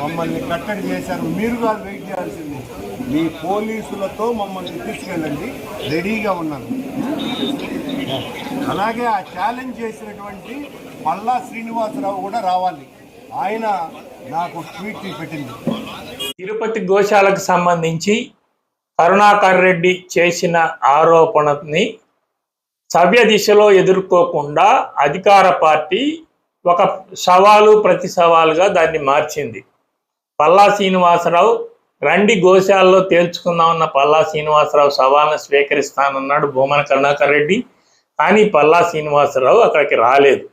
మమ్మల్ని కట్టడి చేశారు. మీరు కాదు వెయిట్ చేయాల్సింది. మీ పోలీసులతో మమ్మల్ని తీసుకెళ్ళండి. రెడీగా ఉన్నాను. అలాగే ఆ ఛాలెంజ్ చేసినటువంటి పల్లా శ్రీనివాసరావు కూడా రావాలి. ఆయన నాకు ట్వీట్ పెట్టింది. తిరుపతి గోశాలకు సంబంధించి కరుణాకర్ రెడ్డి చేసిన ఆరోపణని సవ్య దిశలో ఎదుర్కోకుండా అధికార పార్టీ ఒక సవాలు ప్రతి సవాలుగా దాన్ని మార్చింది. పల్లా శ్రీనివాసరావు రండి గోశాలలో తేల్చుకుందామన్న పల్లా శ్రీనివాసరావు సవాల్ను స్వీకరిస్తానన్నాడు భూమన కరుణాకర్ రెడ్డి. కానీ పల్లా శ్రీనివాసరావు అక్కడికి రాలేదు.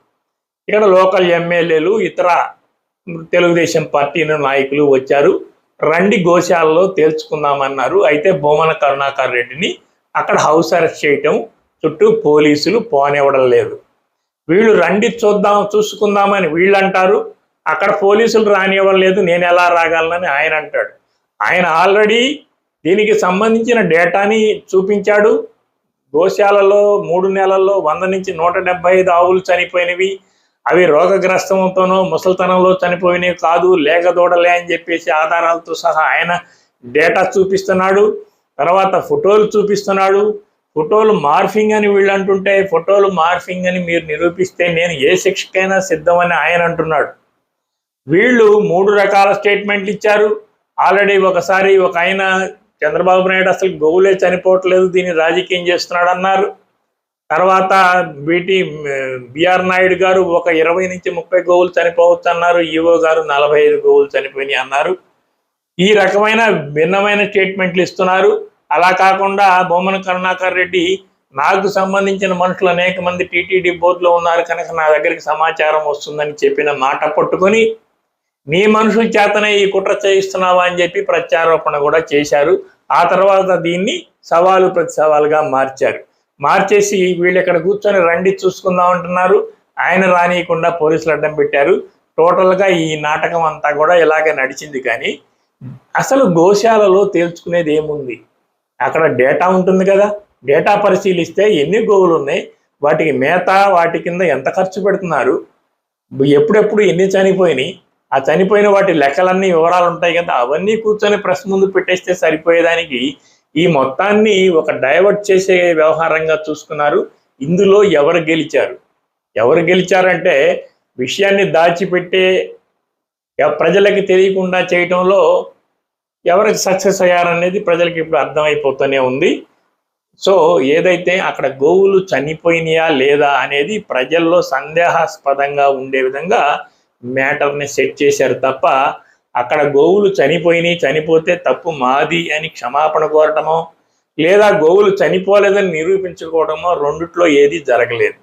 ఇక్కడ లోకల్ ఎమ్మెల్యేలు ఇతర తెలుగుదేశం పార్టీ నాయకులు వచ్చారు. రండి గోశాలలో తేల్చుకుందామన్నారు. అయితే భూమన కరుణాకర్ రెడ్డిని అక్కడ హౌస్ అరెస్ట్ చేయటం చుట్టూ పోలీసులు పోనివ్వడం లేదు. వీళ్ళు రండి చూద్దాం చూసుకుందామని వీళ్ళు అంటారు అక్కడ పోలీసులు రానివ్వడం లేదు నేను ఎలా రాగలనని ఆయన అంటాడు. ఆయన ఆల్రెడీ దీనికి సంబంధించిన డేటాని చూపించాడు. గోశాలలో మూడు నెలల్లో వంద నుంచి నూట డెబ్బై ఐదు ఆవులు చనిపోయినవి. అవి రోగగ్రస్తంతోనో ముసలితనంలో చనిపోయినవి కాదు లేక దూడలే అని చెప్పేసి ఆధారాలతో సహా ఆయన డేటా చూపిస్తున్నాడు. తర్వాత ఫోటోలు చూపిస్తున్నాడు. ఫోటోలు మార్ఫింగ్ అని వీళ్ళు అంటుంటే ఫోటోలు మార్ఫింగ్ అని మీరు నిరూపిస్తే నేను ఏ శిక్షకైనా సిద్ధమని ఆయన అంటున్నాడు. వీళ్ళు మూడు రకాల స్టేట్మెంట్లు ఇచ్చారు. ఆల్రెడీ ఒకసారి ఒక ఆయన చంద్రబాబు నాయుడు అసలు గోవులే చనిపోవట్లేదు దీన్ని రాజకీయం చేస్తున్నాడు అన్నారు. తర్వాత బీటీ బిఆర్ నాయుడు గారు ఒక ఇరవై నుంచి ముప్పై గోవులు చనిపోవచ్చు అన్నారు. ఈవో గారు నలభై ఐదు గోవులు చనిపోయినాయి అన్నారు. ఈ రకమైన భిన్నమైన స్టేట్మెంట్లు ఇస్తున్నారు. అలా కాకుండా బొమ్మన కరుణాకర్ రెడ్డి నాకు సంబంధించిన మనుషులు అనేక మంది టీటీడీ బోర్డులో ఉన్నారు. కనుక నా దగ్గరికి సమాచారం వస్తుందని చెప్పిన మాట పట్టుకొని నీ మనుషుల చేతనే ఈ కుట్ర చేయిస్తున్నావా అని చెప్పి ప్రత్యారోపణ కూడా చేశారు. ఆ తర్వాత దీన్ని సవాలు ప్రతి సవాలుగా మార్చారు. మార్చేసి వీళ్ళు ఇక్కడ కూర్చొని రండి చూసుకుందాం అంటున్నారు. ఆయన రానియకుండా పోలీసులు అడ్డం పెట్టారు. టోటల్గా ఈ నాటకం అంతా కూడా ఇలాగే నడిచింది కానీ అసలు గోశాలలో తేల్చుకునేది ఏముంది? అక్కడ డేటా ఉంటుంది కదా. డేటా పరిశీలిస్తే ఎన్ని గోవులు ఉన్నాయి? వాటికి మేత వాటి కింద ఎంత ఖర్చు పెడుతున్నారు? ఎప్పుడెప్పుడు ఎన్ని చనిపోయినాయి? ఆ చనిపోయిన వాటి లెక్కలన్నీ వివరాలు ఉంటాయి కదా అవన్నీ కూర్చొని ప్రెస్ ముందు పెట్టేస్తే సరిపోయేదానికి ఈ మొత్తాన్ని ఒక డైవర్ట్ చేసే వ్యవహారంగా చూసుకున్నారు. ఇందులో ఎవరు గెలిచారు? ఎవరు గెలిచారంటే విషయాన్ని దాచిపెట్టే ప్రజలకి తెలియకుండా చేయటంలో ఎవరికి సక్సెస్ అయ్యారనేది ప్రజలకి ఇప్పుడు అర్థమైపోతూనే ఉంది. సో ఏదైతే అక్కడ గోవులు చనిపోయినాయా లేదా అనేది ప్రజల్లో సందేహాస్పదంగా ఉండే విధంగా మ్యాటర్ని సెట్ చేశారు తప్ప అక్కడ గోవులు చనిపోయినాయి చనిపోతే తప్పు మాది అని క్షమాపణ కోరటమో లేదా గోవులు చనిపోలేదని నిరూపించుకోవడమో రెండిట్లో ఏది జరగలేదు.